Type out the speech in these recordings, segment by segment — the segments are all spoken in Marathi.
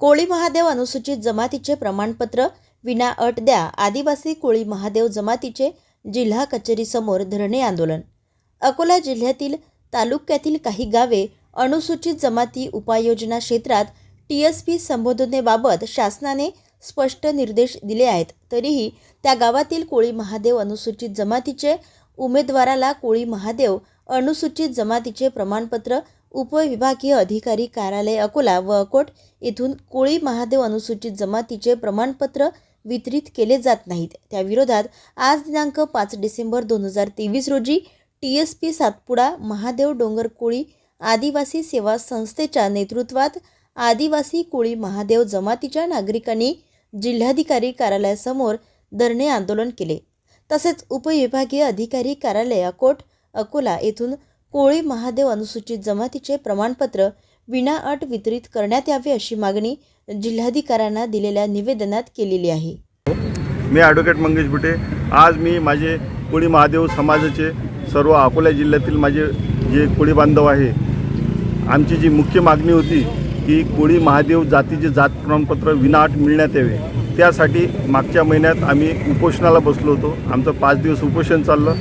कोळी महादेव अनुसूचित जमातीचे प्रमाणपत्र विना अट द्या आदिवासी कोळी महादेव जमातीचे जिल्हा कचेरीसमोर धरणे आंदोलन. अकोला जिल्ह्यातील तालुक्यातील काही गावे अनुसूचित जमाती उपाययोजना क्षेत्रात टी एस पी संबोधनेबाबत शासनाने स्पष्ट निर्देश दिले आहेत. तरीही त्या गावातील कोळी महादेव अनुसूचित जमातीचे उमेदवाराला कोळी महादेव अनुसूचित जमातीचे प्रमाणपत्र उपविभागीय अधिकारी कार्यालय अकोला व अकोट येथून कोळी महादेव अनुसूचित जमातीचे प्रमाणपत्र वितरित केले जात नाहीत. त्याविरोधात आज दिनांक पाच डिसेंबर दोन हजार तेवीस रोजी T S P Satpuda Mahadev डोंगर कोळी आदिवासी सेवा संस्थेच्या नेतृत्वात आदिवासी कोळी महादेव जमातीच्या नागरिकांनी जिल्हाधिकारी कार्यालयासमोर धरणे आंदोलन केले. तसेच उपविभागीय अधिकारी कार्यालय अकोट अकोला येथून कोळी महादेव अनुसूचित जमातीचे प्रमाणपत्र विनाअट वितरित करण्यात यावे अशी मागणी जिल्हाधिकाऱ्यांना दिलेल्या निवेदनात केलेली आहे. मी ॲडव्होकेट मंगेश बुटे आज मी माझे कोळी महादेव समाजाचे सर्व अकोला जिल्ह्यातील माझे जे कोळी बांधव आहे आमची जी मुख्य मागणी होती की कोळी महादेव जातीचे जात प्रमाणपत्र विनाअट मिळण्यात यावे. त्यासाठी मागच्या महिन्यात आम्ही उपोषणाला बसलो होतो. आमचं पाच दिवस उपोषण चाललं.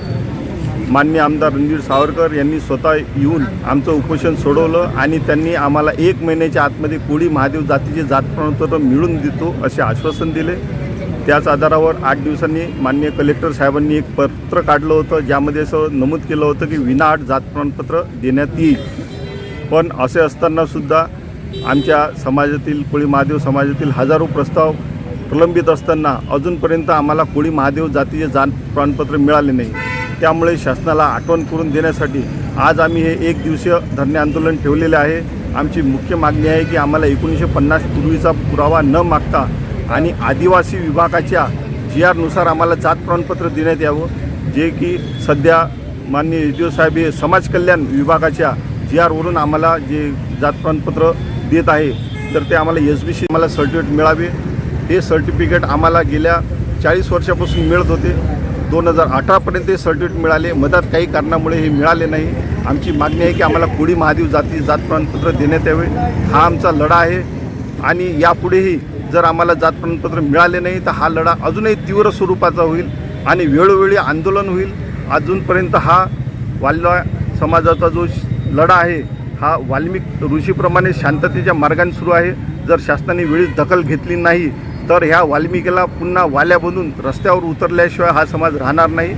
माननीय आमदार रणजीर सावरकर यांनी स्वतः येऊन आमचं उपोषण सोडवलं आणि त्यांनी आम्हाला एक महिन्याच्या आतमध्ये कोळी महादेव जातीचे जात प्रमाणपत्र मिळून देतो असे आश्वासन दिले. त्याच आधारावर आठ दिवसांनी माननीय कलेक्टर साहेबांनी एक पत्र काढलं होतं ज्यामध्ये असं नमूद केलं होतं की विनाआट जात प्रमाणपत्र देण्यात येईल. पण असे असतानासुद्धा आमच्या समाजातील कोळी महादेव समाजातील हजारो प्रस्ताव प्रलंबित असताना अजूनपर्यंत आम्हाला कोळी महादेव जातीचे जात प्रमाणपत्र मिळाले नाही. त्यामुळे शासनाला आठवण करून देण्यासाठी आज आम्ही हे एक दिवसीय धरणे आंदोलन ठेवलेले आहे. आमची मुख्य मागणी आहे की आम्हाला एकोणीसशे पन्नास पूर्वीचा पुरावा न मागता आणि आदिवासी विभागाच्या जी आरनुसार आम्हाला जात प्रमाणपत्र देण्यात यावं. जे की सध्या माननीय एच डी ओ साहेब हे समाज कल्याण विभागाच्या जी आरवरून आम्हाला जे जात प्रमाणपत्र देत आहे तर ते आम्हाला एस बी सी आम्हाला सर्टिफिकेट मिळावे. हे सर्टिफिकेट आम्हाला गेल्या चाळीस वर्षापासून मिळत होते. दोन हजार अठरापर्यंत हे सर्टिफिकेट मिळाले. मधात काही कारणामुळे हे मिळाले नाही. आमची मागणी आहे की आम्हाला कोळी महादेव जाती जात प्रमाणपत्र देण्यात यावे. हा आमचा लढा आहे. आणि यापुढेही जर आम्हाला जात प्रमाणपत्र मिळाले नाही तर हा लढा अजूनही तीव्र स्वरूपाचा होईल आणि वेळोवेळी आंदोलन होईल. अजूनपर्यंत हा वाल्ला समाजाचा जो लढा आहे हा वाल्मिक ऋषीप्रमाणे शांततेच्या मार्गाने सुरू आहे. जर शासनाने वेळीच दखल घेतली नाही तर ह्या वाल्मिकीला पुन्हा वाल्या बनून रस्त्यावर उतरल्याशिवाय हा समाज राहणार नाही.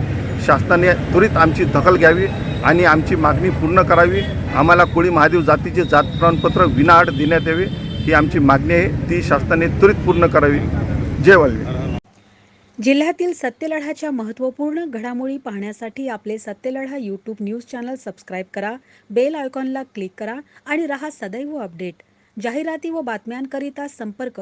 शासनाने त्वरित आमची दखल घ्यावी आणि आमची मागणी पूर्ण करावी. आम्हाला कोळी महादेव जातीचे जात प्रमाणपत्र विनाआड देण्यात यावे ही आमची मागणी आहे. ती शासनाने त्वरित पूर्ण करावी. जय वाल्मी जिल्ह्यातील सत्यलढाच्या महत्त्वपूर्ण घडामोडी पाहण्यासाठी आपले Satyaladha YouTube news channel subscribe करा बेल आयकॉनला क्लिक करा आणि रहा सदैव अपडेट जाहिराती व बातम्यांकरिता संपर्क